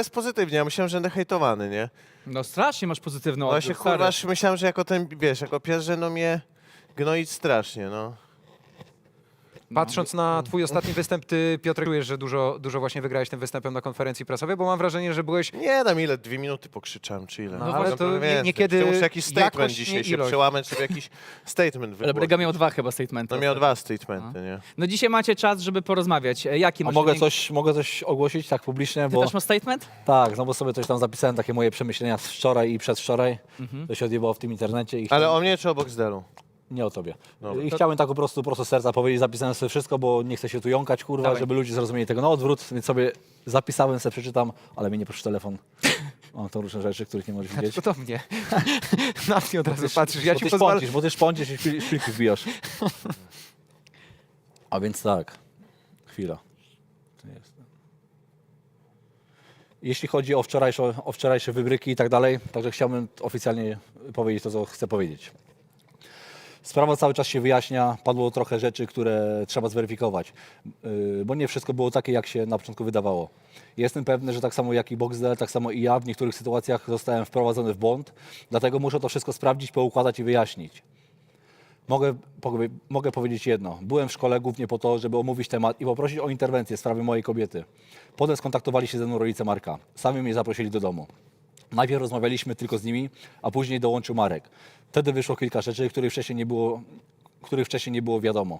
jest pozytywnie, ja myślałem, że będę hejtowany, nie? No strasznie masz pozytywny No odbiór, się stary. kurwa, myślałem, że jako ten, wiesz, jako pierwszy no mnie gnoić strasznie, no. Patrząc na twój ostatni występ, ty Piotr czujesz, że dużo, dużo właśnie wygrałeś tym występem na konferencji prasowej, bo mam wrażenie, że byłeś Nie dam ile, dwie minuty pokrzyczałem, czy ile. No, Może ale to nie- więcej. niekiedy Muszę jakiś statement jakość, dzisiaj się ilość. przełamać, żeby jakiś statement Ale wygłosić. Brega miał dwa chyba statementy. No miał dwa statementy, nie? No dzisiaj macie czas, żeby porozmawiać. E, Jaki A masz mogę coś, mogę coś ogłosić tak publicznie? Ty Bo też masz statement? tak, no bo sobie coś tam zapisałem, takie moje przemyślenia z wczoraj i przedwczoraj. To się odjebało w tym internecie i Ale chciałem- o mnie czy o Boxdelu? Nie o tobie. Dobra. I chciałem tak po prostu prosto serca powiedzieć, zapisałem sobie wszystko, bo nie chcę się tu jąkać, kurwa, Dawaj. żeby ludzie zrozumieli tego na odwrót, więc sobie zapisałem, sobie przeczytam, ale mi nie proszę telefon. Mam to różne rzeczy, których nie możesz widzieć. to do mnie. na mnie od razu patrzysz. Ja bo ci ty szpącisz, bo ty szpącisz i szpil- szpilki wbijasz. A więc tak, chwila. To jest. Jeśli chodzi o wczorajsze, o wczorajsze wybryki i tak dalej, także chciałbym oficjalnie powiedzieć to, co chcę powiedzieć. Sprawa cały czas się wyjaśnia, padło trochę rzeczy, które trzeba zweryfikować, yy, bo nie wszystko było takie, jak się na początku wydawało. Jestem pewny, że tak samo jak i Boxdel, tak samo i ja w niektórych sytuacjach zostałem wprowadzony w błąd, dlatego muszę to wszystko sprawdzić, poukładać i wyjaśnić. Mogę, mogę powiedzieć jedno. Byłem w szkole głównie po to, żeby omówić temat i poprosić o interwencję w sprawie mojej kobiety. Potem skontaktowali się ze mną rodzice Marka. Sami mnie zaprosili do domu. Najpierw rozmawialiśmy tylko z nimi, a później dołączył Marek. Wtedy wyszło kilka rzeczy, których wcześniej nie było, których wcześniej nie było wiadomo.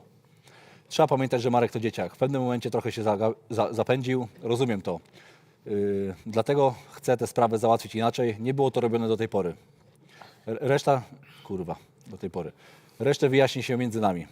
Trzeba pamiętać, że Marek to dzieciak. W pewnym momencie trochę się zaga- za, zapędził. Rozumiem to. Yy, dlatego chcę tę sprawę załatwić inaczej. Nie było to robione do tej pory. R- Reszta, kurwa, do tej pory. Resztę wyjaśni się między nami.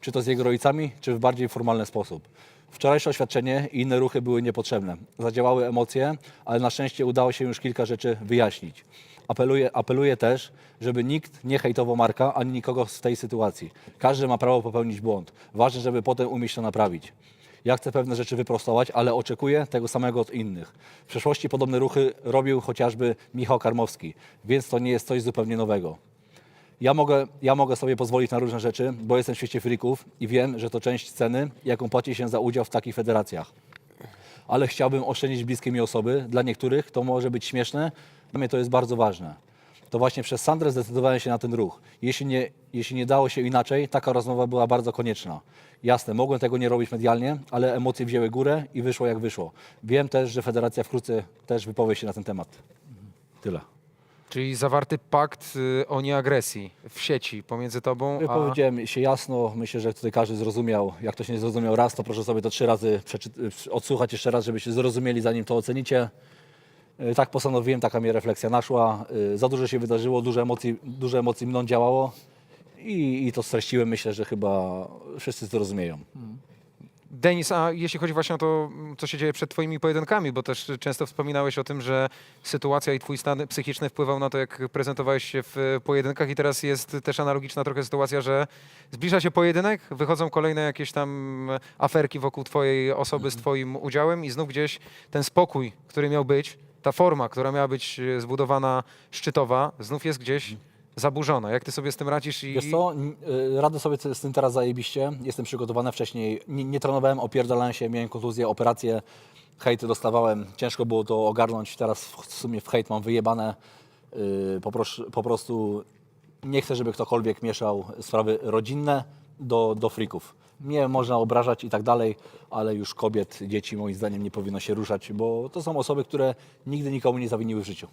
Czy to z jego rodzicami, czy w bardziej formalny sposób. Wczorajsze oświadczenie i inne ruchy były niepotrzebne. Zadziałały emocje, ale na szczęście udało się już kilka rzeczy wyjaśnić. Apeluję, apeluję też, żeby nikt nie hejtował Marka ani nikogo z tej sytuacji. Każdy ma prawo popełnić błąd. Ważne, żeby potem umieć to naprawić. Ja chcę pewne rzeczy wyprostować, ale oczekuję tego samego od innych. W przeszłości podobne ruchy robił chociażby Michał Karmowski, więc to nie jest coś zupełnie nowego. Ja mogę, ja mogę sobie pozwolić na różne rzeczy, bo jestem w świecie frików i wiem, że to część ceny, jaką płaci się za udział w takich federacjach. Ale chciałbym oszczędzić bliskie mi osoby. Dla niektórych to może być śmieszne, dla mnie to jest bardzo ważne. To właśnie przez Sandrę zdecydowałem się na ten ruch. Jeśli nie, jeśli nie dało się inaczej, taka rozmowa była bardzo konieczna. Jasne, mogłem tego nie robić medialnie, ale emocje wzięły górę i wyszło jak wyszło. Wiem też, że federacja wkrótce też wypowie się na ten temat. Tyle. Czyli zawarty pakt y, o nieagresji w sieci pomiędzy tobą a... Wypowiedziałem się jasno, myślę, że tutaj każdy zrozumiał. Jak ktoś nie zrozumiał raz, to proszę sobie to trzy razy przeczy- odsłuchać jeszcze raz, żebyście zrozumieli, zanim to ocenicie. Y, Tak postanowiłem, taka mi refleksja naszła. Y, Za dużo się wydarzyło, dużo emocji, dużo emocji mną działało i, i to streściłem. Myślę, że chyba wszyscy to rozumieją. Denis, a jeśli chodzi właśnie o to, m, co się dzieje przed twoimi pojedynkami, bo też często wspominałeś o tym, że sytuacja i twój stan psychiczny wpływał na to, jak prezentowałeś się w pojedynkach i teraz jest też analogiczna trochę sytuacja, że zbliża się pojedynek, wychodzą kolejne jakieś tam aferki wokół twojej osoby z twoim udziałem i znów gdzieś ten spokój, który miał być, ta forma, która miała być e, zbudowana szczytowa, znów jest gdzieś zaburzona. Jak ty sobie z tym radzisz? I... Wiesz co, y, radzę sobie z tym teraz zajebiście. Jestem przygotowany wcześniej. Nie, nie trenowałem, opierdalałem się, miałem kontuzję, operację, hejty dostawałem. Ciężko było to ogarnąć. Teraz w sumie w hejt mam wyjebane. Y, po prostu nie chcę, żeby ktokolwiek mieszał sprawy rodzinne do, do frików. Mnie można obrażać i tak dalej, ale już kobiet, dzieci moim zdaniem nie powinno się ruszać, bo to są osoby, które nigdy nikomu nie zawiniły w życiu.